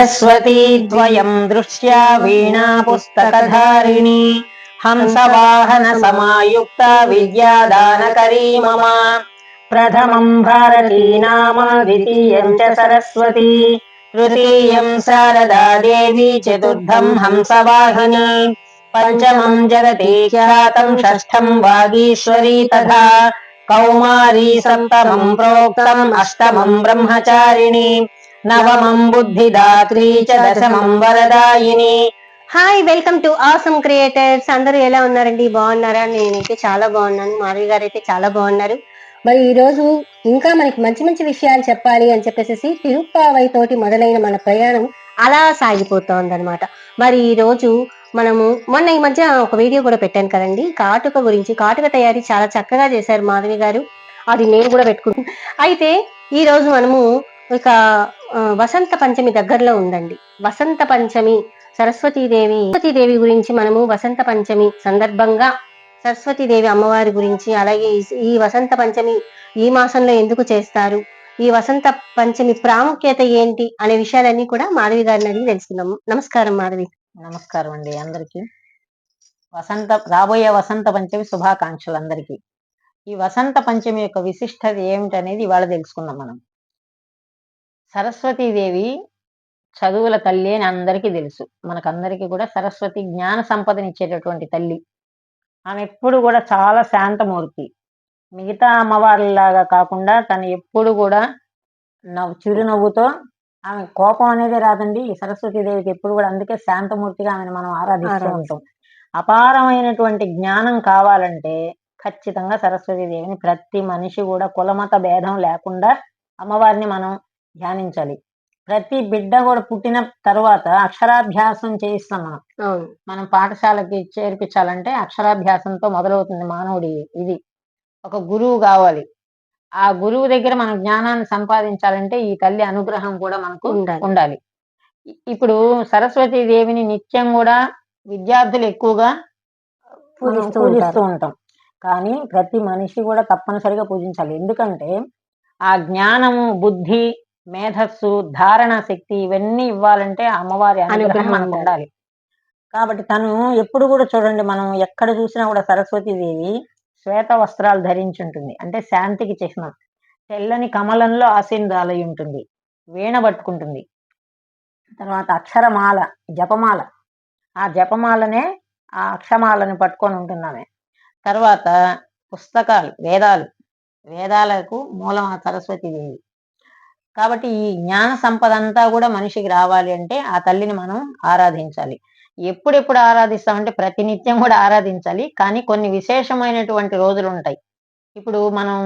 సరస్వతీ ద్వయం దృశ్యా వీణా పుస్తకధారిణి హంసవాహన సమాయుక్త విద్యాదానకరీ మమ. ప్రథమం భారతీ నామ ద్వితీయం చ సరస్వతి. తృతీయం శారదా దేవి చతుర్థం హంసవాహిని. పంచమం జగతి ఖ్యాతం షష్ఠం వాగీశ్వరీ తథా. కౌమారీ సప్తమం ప్రోక్తం అష్టమం బ్రహ్మచారిణి. నవమం బుద్ధిదాత్రీ చ దశమం వరదాయిని. Hi welcome to awesome creators అందరూ ఎలా ఉన్నారండి? బాగున్నారా? నేనైతే చాలా బాగున్నాను. మాధవి గారు అయితే చాలా బాగున్నారు. మరి ఈ రోజు ఇంకా మనకి మంచి మంచి విషయాలు చెప్పాలి అని చెప్పేసి తిరుప్పావై తోటి మొదలైన మన ప్రయాణం అలా సాగిపోతోంది అనమాట మరి ఈ రోజు మనము మొన్న ఈ మధ్య ఒక వీడియో కూడా పెట్టాను కదండి. కాటుక గురించి కాటుక తయారీ చాలా చక్కగా చేశారు మాధవి గారు. అది నేను కూడా పెట్టుకుంటాను అయితే ఈ రోజు మనము ఇక వసంత పంచమి దగ్గరలో ఉందండి. వసంత పంచమి సరస్వతీదేవి సరస్వతీదేవి గురించి మనము వసంత పంచమి సందర్భంగా సరస్వతీదేవి అమ్మవారి గురించి అలాగే ఈ- వసంత పంచమి ఈ మాసంలో ఎందుకు చేస్తారు ఈ వసంత పంచమి ప్రాముఖ్యత ఏంటి అనే విషయాలన్నీ కూడా మాధవి గారిని అడిగి నమస్కారం మాధవి. నమస్కారం అండి అందరికి. వసంత రాబోయే వసంత పంచమి శుభాకాంక్షలు అందరికీ. ఈ వసంత పంచమి యొక్క విశిష్టత ఏమిటనేది ఇవాళ తెలుసుకుందాం మనం. సరస్వతీదేవి చదువుల తల్లి అని అందరికీ తెలుసు. మనకందరికీ కూడా సరస్వతి జ్ఞాన సంపదనిచ్చేటటువంటి తల్లి. ఆమె ఎప్పుడు కూడా చాలా శాంతమూర్తి. మిగతా అమ్మవారిలాగా కాకుండా తను ఎప్పుడు కూడా నవ్వు చిరునవ్వుతో ఆమె కోపం అనేది రాదండి. ఈ సరస్వతీదేవికి ఎప్పుడు కూడా అందుకే శాంతమూర్తిగా ఆమెను మనం ఆరాధిస్తూ ఆరాధిస్తాం. ఉంటాం అపారమైనటువంటి జ్ఞానం కావాలంటే ఖచ్చితంగా సరస్వతీదేవిని ప్రతి మనిషి కూడా కులమత భేదం లేకుండా అమ్మవారిని మనం ధ్యానించాలి. ప్రతి బిడ్డ కూడా పుట్టిన తర్వాత అక్షరాభ్యాసం చేయిస్తాం మనం. మనం పాఠశాలకి చేర్పించాలంటే అక్షరాభ్యాసంతో మొదలవుతుంది మానవుడి ఇది. ఒక గురువు కావాలి. ఆ గురువు దగ్గర మనం జ్ఞానాన్ని సంపాదించాలంటే ఈ తల్లి అనుగ్రహం కూడా మనకు ఉండాలి. ఇప్పుడు సరస్వతి దేవిని నిత్యం కూడా విద్యార్థులు ఎక్కువగా పూజిస్తూ. ఉంటాం. కానీ ప్రతి మనిషి కూడా తప్పనిసరిగా పూజించాలి. ఎందుకంటే ఆ జ్ఞానము బుద్ధి మేధస్సు ధారణ శక్తి ఇవన్నీ ఇవ్వాలంటే అమ్మవారి అనుగ్రహం మనకు ఉండాలి. కాబట్టి తను ఎప్పుడు కూడా చూడండి మనం ఎక్కడ చూసినా కూడా సరస్వతీదేవి శ్వేత వస్త్రాలు ధరించి ఉంటుంది అంటే శాంతికి చిహ్నం. తెల్లని కమలంలో ఆసీనురాలై ఉంటుంది. వీణ పట్టుకుంటుంది. తర్వాత అక్షరమాల జపమాల. ఆ జపమాలనే ఆ అక్షమాలను పట్టుకొని ఉంటుంది ఆమె. తర్వాత పుస్తకాలు వేదాలు. వేదాలకు మూలం సరస్వతీదేవి కాబట్టి ఈ జ్ఞాన సంపద అంతా కూడా మనిషికి రావాలి అంటే ఆ తల్లిని మనం ఆరాధించాలి. ఎప్పుడెప్పుడు ఆరాధిస్తామంటే ప్రతినిత్యం కూడా ఆరాధించాలి. కానీ కొన్ని విశేషమైనటువంటి రోజులు ఉంటాయి. ఇప్పుడు మనం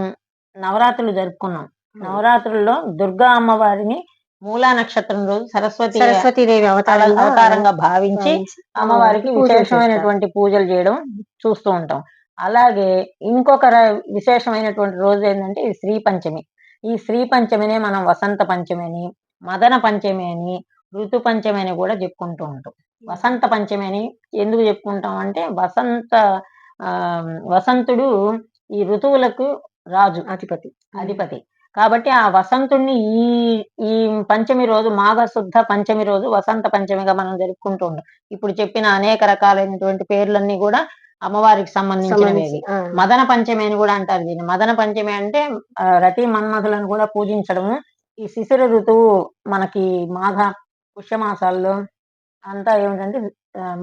నవరాత్రులు జరుపుకున్నాం. నవరాత్రుల్లో దుర్గా అమ్మవారిని మూలా నక్షత్రం రోజు సరస్వతి సరస్వతీదేవి అవతారంగా అవతారంగా భావించి అమ్మవారికి. విశేషమైనటువంటి పూజలు చేయడం చూస్తూ ఉంటాం. అలాగే ఇంకొక విశేషమైనటువంటి రోజు ఏంటంటే శ్రీ పంచమి. ఈ శ్రీ పంచమినే మనం వసంత పంచమి అని మదన పంచమి అని ఋతు పంచమి అని కూడా చెప్పుకుంటూ ఉంటాం. వసంత పంచమి అని ఎందుకు చెప్పుకుంటాం అంటే వసంత ఆ వసంతుడు ఈ ఋతువులకు రాజు అధిపతి అధిపతి. కాబట్టి ఆ వసంతుణ్ణి ఈ ఈ పంచమి రోజు మాఘ శుద్ధ పంచమి రోజు వసంత పంచమిగా మనం జరుపుకుంటూ ఉంటాం. ఇప్పుడు చెప్పిన అనేక రకాలైనటువంటి పేర్లన్నీ కూడా అమ్మవారికి సంబంధించినవి. మదన పంచమి అని కూడా అంటారు దీన్ని. మదన పంచమి అంటే రతి మన్మధులను కూడా పూజించడము. ఈ శిశిర ఋతువు మనకి మాఘ పుష్యమాసాల్లో అంతా ఏమిటంటే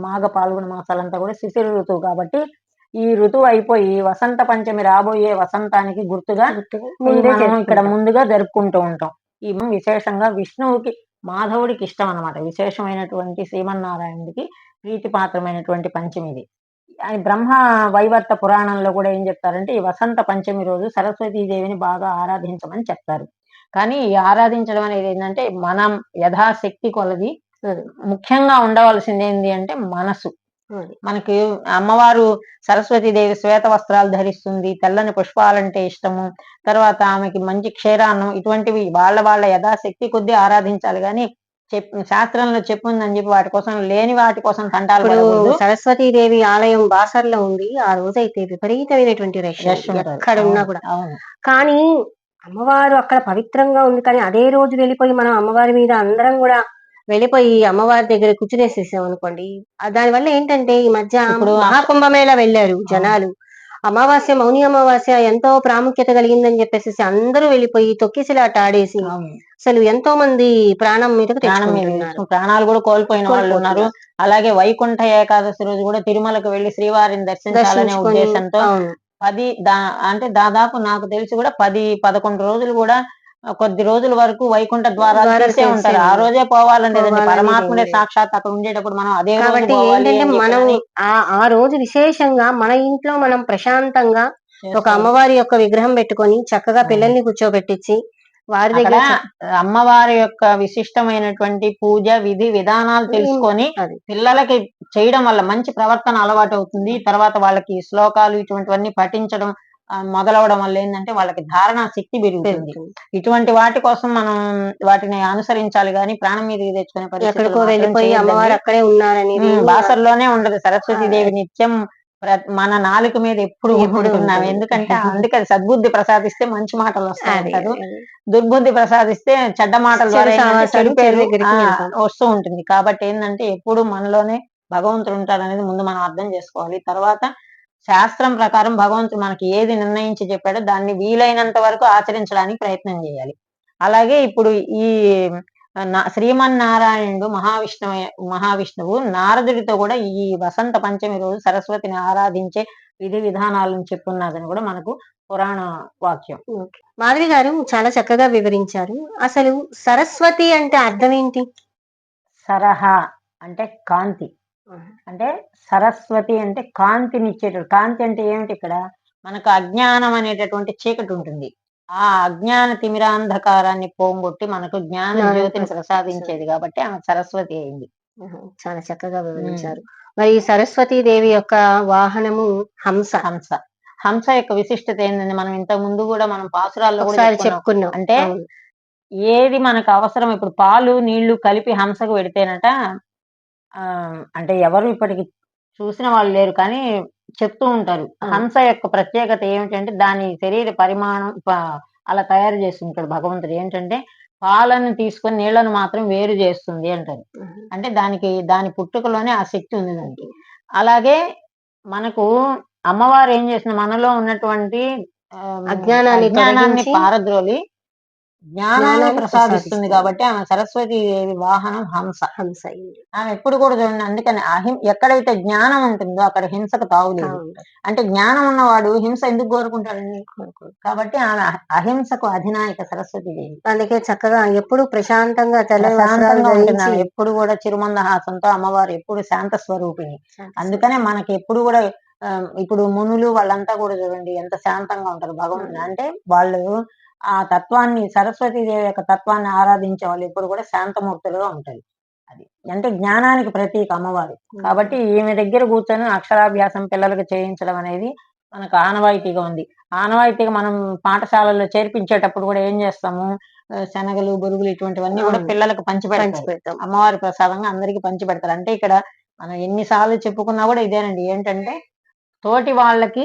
మాఘ పాల్గొన మాసాలంతా కూడా శిశిర ఋతువు కాబట్టి ఈ ఋతువు అయిపోయి వసంత పంచమి రాబోయే వసంతానికి గుర్తుగా ఇక్కడ. ముందుగా జరుపుకుంటూ ఉంటాం. ఈ విశేషంగా విష్ణువుకి మాధవుడికి ఇష్టం అన్నమాట. విశేషమైనటువంటి శ్రీమన్నారాయణుడికి ప్రీతిపాత్రమైనటువంటి పంచమి ఇది. బ్రహ్మ వైవర్త పురాణంలో కూడా ఏం చెప్తారంటే ఈ వసంత పంచమి రోజు సరస్వతీదేవిని బాగా ఆరాధించమని చెప్తారు. కానీ ఈ ఆరాధించడం అనేది ఏంటంటే మనం యథాశక్తి కొలది ముఖ్యంగా ఉండవలసింది ఏంటి అంటే మనసు. మనకి అమ్మవారు సరస్వతీదేవి శ్వేత వస్త్రాలు ధరిస్తుంది తెల్లని పుష్పాలంటే ఇష్టము తర్వాత ఆమెకి మంచి క్షీరాన్నం ఇటువంటివి వాళ్ళ వాళ్ళ యథాశక్తి కొద్దీ ఆరాధించాలి. కానీ శాస్త్రంలో చెప్పుందని చెప్పి వాటి కోసం లేని వాటి కోసం తంటాలు పడకూడదు. సరస్వతీదేవి ఆలయం బాసర్లో ఉంది. ఆ రోజు అయితే విపరీతమైనటువంటి రష్. ఎక్కడ ఉన్నా కూడా. కానీ అమ్మవారు అక్కడ పవిత్రంగా ఉంది. కానీ అదే రోజు వెళ్ళిపోయి మనం అమ్మవారి మీద అందరం కూడా వెళ్ళిపోయి అమ్మవారి దగ్గర కూర్చునేసేసాం అనుకోండి ఆ దాని వల్ల ఏంటంటే ఈ మధ్య ఇప్పుడు మహాకుంభమేళ వెళ్ళారు జనాలు. అమావాస్య మౌని అమావాస్య ఎంతో ప్రాముఖ్యత కలిగిందని చెప్పేసి అందరూ వెళ్ళిపోయి తొక్కిసలాట ఆడేసి. అసలు ఎంతో మంది ప్రాణం మీద ప్రాణాలు కూడా కోల్పోయిన వాళ్ళు ఉన్నారు. అలాగే వైకుంఠ ఏకాదశి రోజు కూడా తిరుమలకు వెళ్ళి శ్రీవారిని దర్శించాలనే ఉద్దేశంతో పది దా అంటే దాదాపు నాకు తెలిసి కూడా పది పదకొండు రోజులు కూడా కొద్ది రోజుల వరకు వైకుంఠ ద్వారాలు తీసే ఉంటారు. ఆ రోజే పోవాలని లేదండి పోవాలని పరమాత్ముడే లేదు. సాక్షాత్ అక్కడ ఉండేటప్పుడు మనం అదే కాబట్టి ఏంటంటే మనం ఆ ఆ రోజు విశేషంగా మన ఇంట్లో మనం ప్రశాంతంగా ఒక. అమ్మవారి యొక్క విగ్రహం పెట్టుకొని చక్కగా పిల్లల్ని కూర్చోబెట్టించి వారి దగ్గర అమ్మవారి యొక్క విశిష్టమైనటువంటి పూజ విధి విధానాలు తెలుసుకొని పిల్లలకి చేయడం వల్ల మంచి ప్రవర్తన అలవాటు అవుతుంది తర్వాత వాళ్ళకి శ్లోకాలు ఇటువంటివన్నీ పఠించడం మొదలవడం వల్ల ఏంటంటే వాళ్ళకి ధారణ శక్తి పెరుగుతుంది. ఇటువంటి వాటి కోసం మనం వాటిని అనుసరించాలి కానీ ప్రాణం మీదకి తెచ్చుకునే చేయొద్దండి. అమ్మవారు అక్కడే బాసర్లోనే ఉండదు సరస్వతి దేవి నిత్యం మన నాలుక మీద ఎప్పుడు ఉంటున్నాం. ఎందుకంటే అందుకని సద్బుద్ధి ప్రసాదిస్తే మంచి మాటలు వస్తాయి అది. దుర్బుద్ధి ప్రసాదిస్తే చెడ్డ మాటల ద్వారా. వస్తూ ఉంటుంది కాబట్టి ఏంటంటే ఎప్పుడు మనలోనే భగవంతుడు ఉంటాడు అనేది ముందు మనం అర్థం చేసుకోవాలి తర్వాత శాస్త్రం ప్రకారం భగవంతుడు మనకి ఏది నిర్ణయించి చెప్పాడో దాన్ని వీలైనంత వరకు ఆచరించడానికి ప్రయత్నం చేయాలి. అలాగే ఇప్పుడు ఈ శ్రీమన్నారాయణుడు మహావిష్ణువు మహావిష్ణువు నారదుడితో కూడా ఈ వసంత పంచమి రోజు సరస్వతిని ఆరాధించే విధి విధానాలను చెప్పున్నదని కూడా మనకు పురాణ వాక్యం. మాధవి గారు చాలా చక్కగా వివరించారు. అసలు సరస్వతి అంటే అర్థం ఏంటి? సరహా అంటే కాంతి. అంటే సరస్వతి అంటే కాంతిని ఇచ్చేటటువంటి కాంతి అంటే ఏమిటి ఇక్కడ? మనకు అజ్ఞానం అనేటటువంటి చీకటి ఉంటుంది. ఆ అజ్ఞాన తిమిరాంధకారాన్ని పోంగొట్టి మనకు జ్ఞాన జ్యోతిని ప్రస- ప్రసాదించేది కాబట్టి ఆమె సరస్వతి అయింది. చాలా చక్కగా వివరించారు. మరి ఈ సరస్వతి దేవి యొక్క వాహనము హంస. హంస. హంస యొక్క విశిష్టత ఏంటంటే మనం ఇంతకు ముందు కూడా మనం పాసురాల్లో కూడా చెప్పుకున్నాం. అంటే. ఏది మనకు అవసరం? ఇప్పుడు పాలు నీళ్ళు కలిపి హంసకు పెడితేనట అంటే ఎవరు ఇప్పటికి చూసిన వాళ్ళు లేరు కానీ చెప్తూ ఉంటారు. హంస యొక్క ప్రత్యేకత ఏమిటంటే దాని శరీర పరిమాణం అలా తయారు చేస్తుంటాడు భగవంతుడు. ఏంటంటే పాలను తీసుకొని నీళ్ళను మాత్రం వేరు చేస్తుంది అంటారు. అంటే దానికి దాని పుట్టుకలోనే ఆ శక్తి ఉంది దానికి. అలాగే మనకు అమ్మవారు ఏం చేసిన మనలో ఉన్నటువంటి అజ్ఞానాన్ని పారద్రోలి జ్ఞానాన్ని ప్రసాదిస్తుంది. కాబట్టి ఆమె సరస్వతి దేవి వాహనం హంస. హంస అయింది. ఆమె ఎప్పుడు కూడా చూడండి అందుకని అహిం ఎక్కడైతే జ్ఞానం ఉంటుందో అక్కడ హింసకు తావులేదు. అంటే జ్ఞానం ఉన్నవాడు హింస ఎందుకు కోరుకుంటాడండి కాబట్టి ఆమె అహ- అహింసకు అధినాయక సరస్వతి దేవి. అందుకే చక్కగా ఎప్పుడు ప్రశాంతంగా ధరించి ఎప్పుడు కూడా చిరుమందహాసంతో అమ్మవారు ఎప్పుడు శాంత స్వరూపిణి. అందుకనే మనకి ఎప్పుడు కూడా ఇప్పుడు మునులు వాళ్ళంతా కూడా చూడండి ఎంత శాంతంగా ఉంటారు భగవంతుని అంటే వాళ్ళు ఆ తత్వాన్ని సరస్వతి దేవి యొక్క తత్వాన్ని ఆరాధించే వాళ్ళు ఎప్పుడు కూడా శాంతమూర్తులుగా ఉంటారు. అది అంటే జ్ఞానానికి ప్రతీక అమ్మవారు. కాబట్టి ఈమె దగ్గర కూర్చొని అక్షరాభ్యాసం పిల్లలకు చేయించడం అనేది మనకు ఆనవాయితీగా ఉంది. ఆనవాయితీగా మనం పాఠశాలల్లో చేర్పించేటప్పుడు కూడా ఏం చేస్తాము? శనగలు బొరుగులు ఇటువంటివన్నీ కూడా. పిల్లలకు పంచి పెడతాం అమ్మవారి ప్రసాదంగా అందరికి పంచి పెడతారు. అంటే ఇక్కడ మనం ఎన్నిసార్లు చెప్పుకున్నా కూడా ఇదేనండి. ఏంటంటే తోటి వాళ్ళకి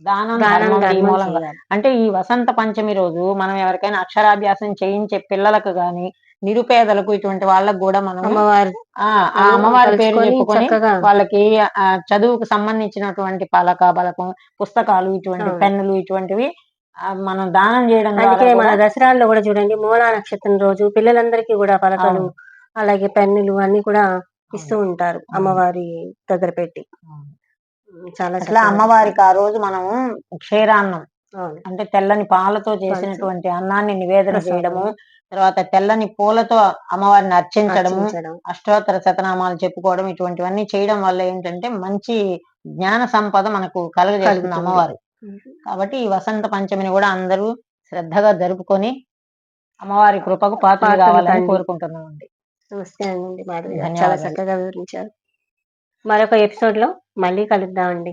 దానం ధర్మం మూలంగా. అంటే ఈ వసంత పంచమి రోజు మనం ఎవరికైనా అక్షరాభ్యాసం చేయించే పిల్లలకు గాని నిరుపేదలకు ఇటువంటి వాళ్ళకు కూడా మనం అమ్మవారు ఆ అమ్మవారి పేరు చెప్పుకొని వాళ్ళకి చదువుకు సంబంధించినటువంటి పలక బలకం పుస్తకాలు ఇటువంటి. పెన్నులు ఇటువంటివి మనం దానం చేయడం అందుకే మన దసరాల్లో కూడా చూడండి మూలా నక్షత్రం రోజు పిల్లలందరికీ కూడా పలకలు. అలాగే పెన్నులు అన్ని కూడా ఇస్తూ ఉంటారు. అమ్మవారి దగ్గర పెట్టి చాలా అట్లా చక్కగా అమ్మవారికి ఆ రోజు మనం క్షీరాన్నం. అంటే తెల్లని పాలతో చేసినటువంటి అన్నాన్ని నివేదన. చేయడము తర్వాత తెల్లని పూలతో అమ్మవారిని అర్చించడము అర్చించడం. అష్టోత్తర శతనామాలు చెప్పుకోవడం ఇటువంటివన్నీ చేయడం వల్ల ఏంటంటే మంచి జ్ఞాన సంపద మనకు కలుగజేస్తుంది. అమ్మవారు కాబట్టి ఈ వసంత పంచమిని కూడా అందరూ శ్రద్ధగా జరుపుకొని అమ్మవారి కృపకు పాత్రలు కావాలని. కోరుకుంటున్నామండి నమస్తే అండి. చాలా. చక్కగా వివరించారు మరొక ఎపిసోడ్లో మళ్ళీ కలుద్దామండి.